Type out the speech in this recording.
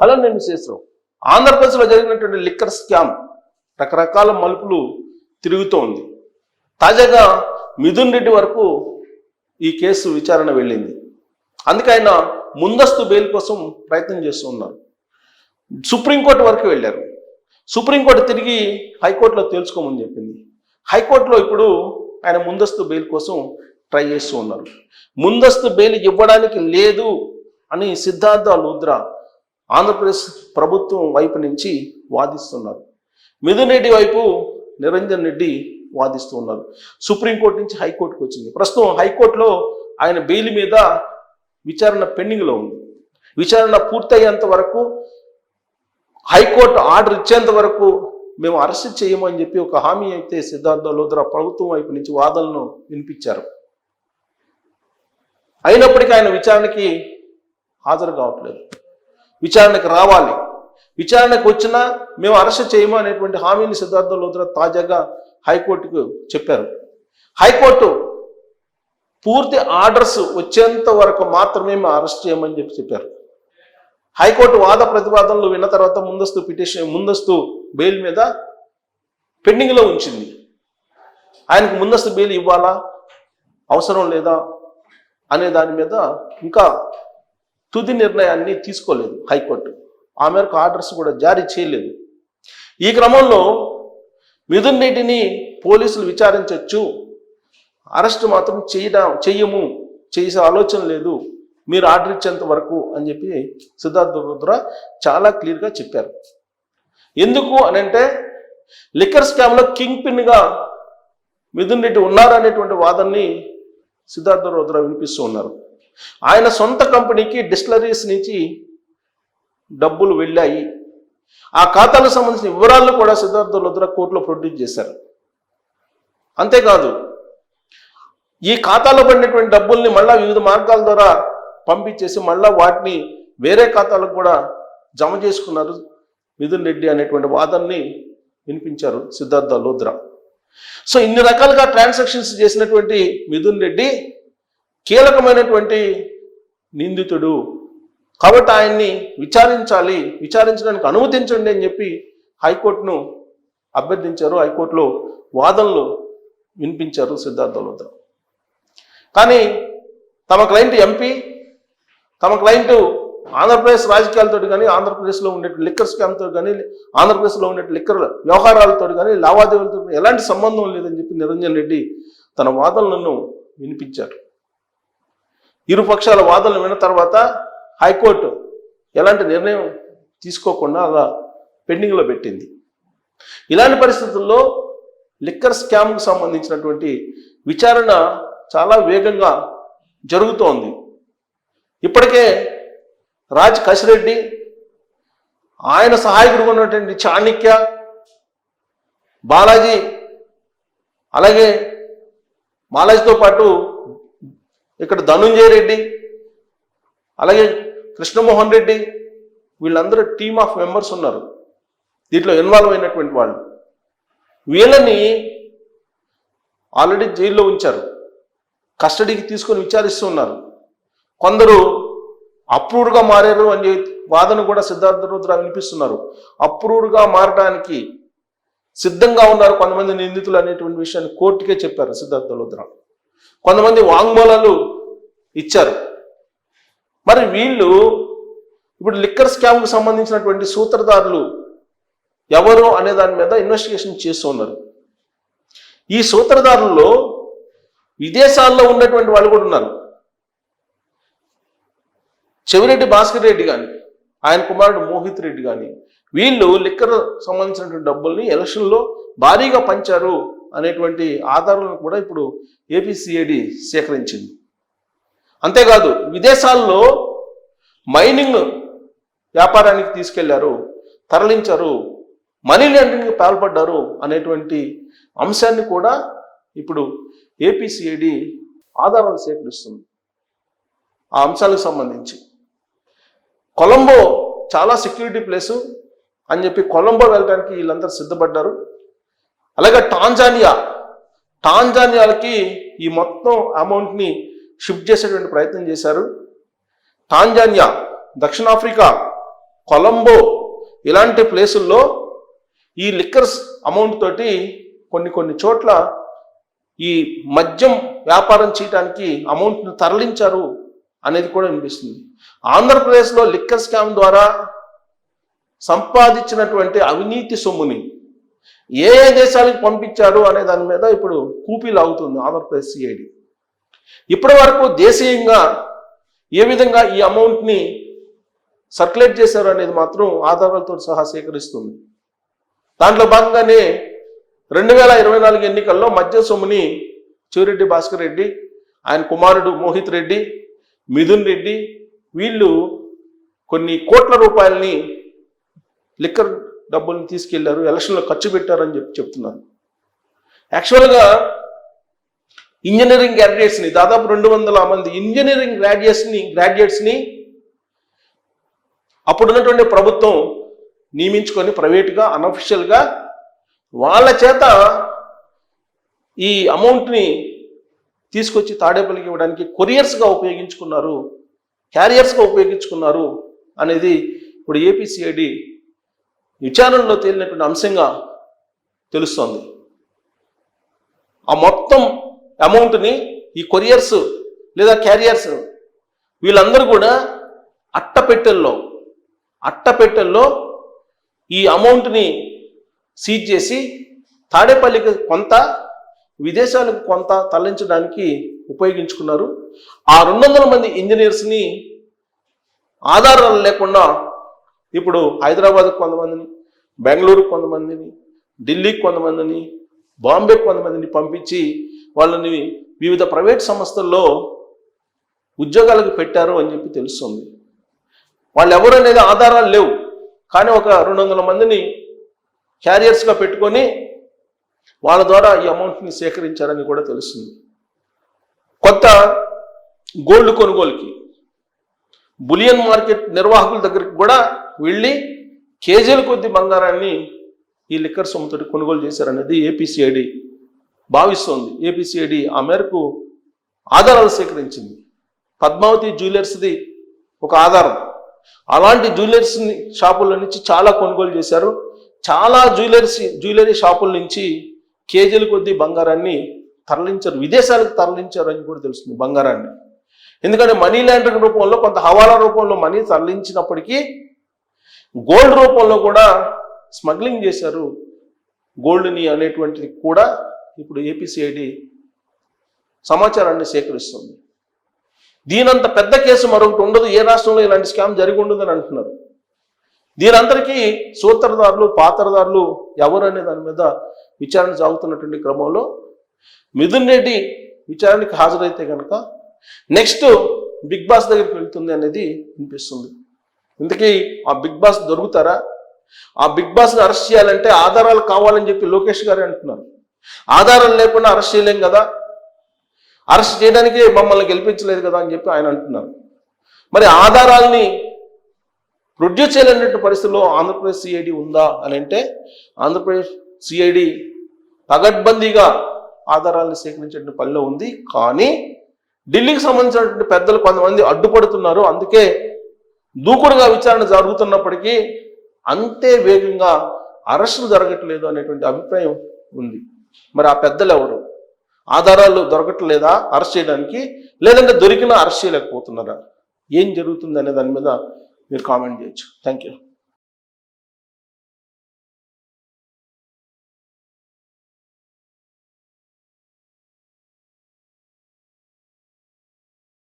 Hello నేను శేషరావు ఆంధ్రప్రదేశ్లో జరిగినటువంటి లిక్కర్ స్కామ్ రకరకాల మలుపులు తిరుగుతూ ఉంది తాజాగా మిథున్ రెడ్డి వరకు ఈ కేసు విచారణ వెళ్ళింది. అందుకే ఆయన ముందస్తు బెయిల్ కోసం ప్రయత్నం చేస్తూ ఉన్నారు. సుప్రీంకోర్టు వరకు వెళ్ళారు. సుప్రీంకోర్టు తిరిగి హైకోర్టులో తేల్చుకోమని చెప్పింది. హైకోర్టులో ఇప్పుడు ఆయన ముందస్తు బెయిల్ కోసం ట్రై చేస్తూ ఉన్నారు. ముందస్తు బెయిల్ ఇవ్వడానికి లేదు అని సిద్ధార్థ లూద్రా ఆంధ్రప్రదేశ్ ప్రభుత్వం వైపు నుంచి వాదిస్తున్నారు. మిథున్ రెడ్డి వైపు నిరంజన్ రెడ్డి వాదిస్తూ ఉన్నారు. సుప్రీంకోర్టు నుంచి హైకోర్టుకు వచ్చింది. ప్రస్తుతం హైకోర్టులో ఆయన బెయిల్ మీద విచారణ పెండింగ్లో ఉంది. విచారణ పూర్తయ్యేంత వరకు హైకోర్టు ఆర్డర్ ఇచ్చేంత వరకు మేము అరెస్ట్ చేయమని చెప్పి ఒక హామీ అయితే సిద్ధార్థ లోద్రా ప్రభుత్వం వైపు నుంచి వాదనలను వినిపించారు. అయినప్పటికీ ఆయన విచారణకి హాజరు కావట్లేదు. విచారణకు రావాలి. విచారణకు వచ్చినా మేము అరెస్ట్ చేయము అనేటువంటి హామీని సిద్ధార్థ లోద్రా తాజాగా హైకోర్టుకు చెప్పారు. హైకోర్టు పూర్తి ఆర్డర్స్ వచ్చేంత వరకు మాత్రమే మేము అరెస్ట్ చేయమని చెప్పి చెప్పారు. హైకోర్టు వాద ప్రతివాదనలు విన్న తర్వాత ముందస్తు పిటిషన్ ముందస్తు బెయిల్ మీద పెండింగ్లో ఉంచింది. ఆయనకు ముందస్తు బెయిల్ ఇవ్వాలా? అవసరం లేదా? అనే దాని మీద ఇంకా తుది నిర్ణయాన్ని తీసుకోలేదు హైకోర్టు. ఆ మేరకు ఆర్డర్స్ కూడా జారీ చేయలేదు. ఈ క్రమంలో మిథున్ రెడ్డిని పోలీసులు విచారించవచ్చు అరెస్ట్ మాత్రం చేయడం చెయ్యము చేసే ఆలోచన లేదు. మీరు ఆర్డర్ ఇచ్చేంత వరకు అని చెప్పి సిద్ధార్థ రుద్ర చాలా క్లియర్గా చెప్పారు. ఎందుకు అని అంటే లిక్కర్ స్కామ్లో కింగ్ పిన్గా మిథున్ రెడ్డి ఉన్నారనేటువంటి వాదనని సిద్ధార్థ రుద్ర వినిపిస్తూ ఉన్నారు. ఆయన సొంత కంపెనీకి డిస్టిలరీస్ నుంచి డబ్బులు వెళ్ళాయి. ఆ ఖాతాలకు సంబంధించిన వివరాలను కూడా సిద్ధార్థ లుద్ర కోర్టులో ప్రొడ్యూస్ చేశారు. అంతేకాదు ఈ ఖాతాలో పడినటువంటి డబ్బుల్ని మళ్ళా వివిధ మార్గాల ద్వారా పంపించేసి మళ్ళా వాటిని వేరే ఖాతాలకు కూడా జమ చేసుకున్నారు మిథున్ రెడ్డి అనేటువంటి వాదనని వినిపించారు సిద్ధార్థ లోద్రా సో ఇన్ని రకాలుగా ట్రాన్సాక్షన్స్ చేసినటువంటి మిథున్ రెడ్డి కీలకమైనటువంటి నిందితుడు. కాబట్టి ఆయన్ని విచారించాలి విచారించడానికి అనుమతించండి అని చెప్పి హైకోర్టును అభ్యర్థించారు. హైకోర్టులో వాదనలు వినిపించారు సిద్ధార్థ లోద్రా కానీ తమ క్లయింట్ ఎంపీ తమ క్లయింట్ ఆంధ్రప్రదేశ్ రాజకీయాలతో కానీ ఆంధ్రప్రదేశ్లో ఉండే లిక్కర్ స్కామ్తో కానీ ఆంధ్రప్రదేశ్లో ఉండే లిక్కర్ వ్యవహారాలతో కానీ లావాదేవీలతో ఎలాంటి సంబంధం లేదని చెప్పి నిరంజన్ రెడ్డి తన వాదనలను వినిపించారు. ఇరు పక్షాల వాదనలు విన్న తర్వాత హైకోర్టు ఎలాంటి నిర్ణయం తీసుకోకుండా అలా పెండింగ్లో పెట్టింది. ఇలాంటి పరిస్థితుల్లో లిక్కర్ స్కామ్కు సంబంధించినటువంటి విచారణ చాలా వేగంగా జరుగుతోంది. ఇప్పటికే రాజ్ కసిరెడ్డి ఆయన సహాయకుడుగా ఉన్నటువంటి చాణక్య బాలాజీ అలాగే బాలాజీతో పాటు ఇక్కడ ధనుంజయ రెడ్డి అలాగే కృష్ణమోహన్ రెడ్డి వీళ్ళందరూ టీమ్ ఆఫ్ మెంబర్స్ ఉన్నారు. దీంట్లో ఇన్వాల్వ్ అయినటువంటి వాళ్ళు. వీళ్ళని ఆల్రెడీ జైల్లో ఉంచారు. కస్టడీకి తీసుకొని విచారిస్తున్నారు కొందరు అప్రూవ్డ్గా మారారు అని వాదన కూడా సిద్ధార్థ రుద్ర వినిపిస్తున్నారు. అప్రూవ్డ్గా మారడానికి సిద్ధంగా ఉన్నారు కొంతమంది నిందితులు అనేటువంటి విషయాన్ని కోర్టుకే చెప్పారు సిద్ధార్థ రుద్ర. కొంతమంది వాంగ్మూలాలు ఇచ్చారు. మరి వీళ్ళు ఇప్పుడు లిక్కర్ స్కామ్కు సంబంధించినటువంటి సూత్రధారులు ఎవరు అనే దాని మీద ఇన్వెస్టిగేషన్ చేస్తూ ఉన్నారు. ఈ సూత్రధారుల్లో విదేశాల్లో ఉన్నటువంటి వాళ్ళు కూడా ఉన్నారు. చెవిరెడ్డి భాస్కర్ రెడ్డి కానీ ఆయన కుమారుడు మోహిత్ రెడ్డి కానీ వీళ్ళు లిక్కర్ సంబంధించినటువంటి డబ్బుల్ని ఎలక్షన్లో భారీగా పంచారు. అనేటువంటి ఆధారాలను కూడా ఇప్పుడు ఏపీసీఐడి సేకరించింది. అంతేకాదు విదేశాల్లో మైనింగ్ వ్యాపారానికి తీసుకెళ్ళారు తరలించారు మనీ లాండరింగ్ పాల్పడ్డారు అనేటువంటి అంశాన్ని కూడా ఇప్పుడు ఏపీసీఐడి ఆధారాలు సేకరిస్తుంది. ఆ అంశాలకు సంబంధించి కొలంబో చాలా సెక్యూరిటీ ప్లేసు అని చెప్పి కొలంబో వెళ్ళడానికి వీళ్ళందరూ సిద్ధపడ్డారు. అలాగే టాంజానియా. టాంజానియాలకి ఈ మొత్తం అమౌంట్ని షిఫ్ట్ చేసేటువంటి ప్రయత్నం చేశారు. టాంజానియా దక్షిణాఫ్రికా కొలంబో ఇలాంటి ప్లేసుల్లో ఈ లిక్కర్స్ అమౌంట్ తోటి కొన్ని కొన్ని చోట్ల ఈ మద్యం వ్యాపారం చేయడానికి అమౌంట్ను తరలించారు అనేది కూడా వినిపిస్తుంది. ఆంధ్రప్రదేశ్లో లిక్కర్ స్కామ్ ద్వారా సంపాదించినటువంటి అవినీతి సొమ్ముని ఏ ఏ దేశాలకు పంపించారు అనే దాని మీద ఇప్పుడు కూపీలు అవుతుంది ఆంధ్రప్రదేశ్ సిఐడి ఇప్పటి వరకు దేశీయంగా ఏ విధంగా ఈ అమౌంట్ని సర్క్యులేట్ చేశారు అనేది మాత్రం ఆధారాలతో సహా సేకరిస్తుంది. దాంట్లో భాగంగానే రెండు వేల ఇరవై నాలుగు ఎన్నికల్లో మధ్య సొమ్ముని చూరెడ్డి భాస్కర్ రెడ్డి ఆయన కుమారుడు మోహిత్ రెడ్డి మిథున్ రెడ్డి వీళ్ళు కొన్ని కోట్ల రూపాయలని లిక్కర్ డబ్బుల్ని తీసుకెళ్ళారు ఎలక్షన్లో ఖర్చు పెట్టారని చెప్పి చెప్తున్నారు. యాక్చువల్గా ఇంజనీరింగ్ గ్రాడ్యుయేట్స్ని దాదాపు రెండు వందల మంది ఇంజనీరింగ్ గ్రాడ్యుయేట్స్ని గ్రాడ్యుయేట్స్ని అప్పుడున్నటువంటి ప్రభుత్వం నియమించుకొని ప్రైవేట్గా అనఫిషియల్గా వాళ్ళ చేత ఈ అమౌంట్ని తీసుకొచ్చి తాడేపల్లికి ఇవ్వడానికి కొరియర్స్గా ఉపయోగించుకున్నారు క్యారియర్స్గా ఉపయోగించుకున్నారు అనేది ఇప్పుడు ఏపీసీఐడి విచారణలో తేలినటువంటి అంశంగా తెలుస్తోంది. ఆ మొత్తం అమౌంట్ని ఈ కొరియర్స్ లేదా క్యారియర్స్ వీళ్ళందరూ కూడా అట్టపెట్టెల్లో అట్టపెట్టెల్లో ఈ అమౌంట్ని సీజ్ చేసి తాడేపల్లికి కొంత విదేశాలకు కొంత తరలించడానికి ఉపయోగించుకున్నారు. ఆ రెండు వందల మంది ఇంజనీర్స్ని ఆధారాలు లేకుండా ఇప్పుడు హైదరాబాద్కి కొంతమందిని బెంగళూరుకు కొంతమందిని ఢిల్లీకి కొంతమందిని బాంబేకి కొంతమందిని పంపించి వాళ్ళని వివిధ ప్రైవేట్ సంస్థల్లో ఉద్యోగాలకు పెట్టారు అని చెప్పి తెలుస్తుంది. వాళ్ళు ఎవరు అనేది ఆధారాలు లేవు. కానీ ఒక రెండు వందల మందిని క్యారియర్స్గా పెట్టుకొని వాళ్ళ ద్వారా ఈ అమౌంట్ని సేకరించారని కూడా తెలుస్తుంది. కొత్త గోల్డ్ కొనుగోలుకి బులియన్ మార్కెట్ నిర్వాహకుల దగ్గరికి కూడా వెళ్ళి కేజీల కొద్ది బంగారాన్ని ఈ లిక్కర్ సొమ్ముతోటి కొనుగోలు చేశారనేది ఏపీసీఐడి భావిస్తోంది. ఏపీసీఐడి ఆ మేరకు ఆధారాలు సేకరించింది. పద్మావతి జ్యువెలర్స్ది ఒక ఆధారం. అలాంటి జ్యువెలర్స్ షాపుల నుంచి చాలా కొనుగోలు చేశారు. చాలా జ్యువెలర్స్ జ్యువెలరీ షాపుల నుంచి కేజీల కొద్ది బంగారాన్ని తరలించారు. విదేశాలకు తరలించారు అని కూడా తెలుస్తుంది బంగారాన్ని. ఎందుకంటే మనీ లాండరింగ్ రూపంలో కొంత హవాలా రూపంలో మనీ తరలించినప్పటికీ గోల్డ్ రూపంలో కూడా స్మగ్లింగ్ చేశారు గోల్డ్ని అనేటువంటిది కూడా ఇప్పుడు ఏపీసీఐడి సమాచారాన్ని సేకరిస్తుంది. దీనంత పెద్ద కేసు మరొకటి ఉండదు. ఏ రాష్ట్రంలో ఇలాంటి స్కామ్ జరిగి ఉండదని అంటున్నారు. దీనందరికీ సూత్రధారులు పాత్రదారులు ఎవరు అనే దాని మీద విచారణ సాగుతున్నటువంటి క్రమంలో మిథున్ రెడ్డి విచారణకి హాజరైతే కనుక నెక్స్ట్ బిగ్ బాస్ దగ్గరికి వెళ్తుంది అనేది వినిపిస్తుంది. ఇంతకీ ఆ బిగ్ బాస్ దొరుకుతారా? ఆ బిగ్ బాస్ని అరెస్ట్ చేయాలంటే ఆధారాలు కావాలని చెప్పి లోకేష్ గారు అంటున్నారు. ఆధారాలు లేకుండా అరెస్ట్ చేయలేం కదా? అరెస్ట్ చేయడానికి మమ్మల్ని గెలిపించలేదు కదా అని చెప్పి ఆయన అంటున్నారు. మరి ఆధారాల్ని ప్రొడ్యూస్ చేయలేనటువంటి పరిస్థితుల్లో ఆంధ్రప్రదేశ్ సిఐడి ఉందా అని అంటే ఆంధ్రప్రదేశ్ సిఐడి పగడ్బందీగా ఆధారాలను సేకరించే పనిలో ఉంది. కానీ ఢిల్లీకి సంబంధించినటువంటి పెద్దలు కొంతమంది అడ్డుపడుతున్నారు. అందుకే దూకుడుగా విచారణ జరుగుతున్నప్పటికీ అంతే వేగంగా అరెస్టులు జరగట్లేదు అనేటువంటి అభిప్రాయం ఉంది. మరి ఆ పెద్దలు ఎవరు ఆధారాలు దొరకట్లేదా అరెస్ట్ చేయడానికి? లేదంటే దొరికినా అరెస్ట్ చేయలేకపోతున్నారా? ఏం జరుగుతుంది అనే దాని మీద మీరు కామెంట్ చేయొచ్చు. Thank you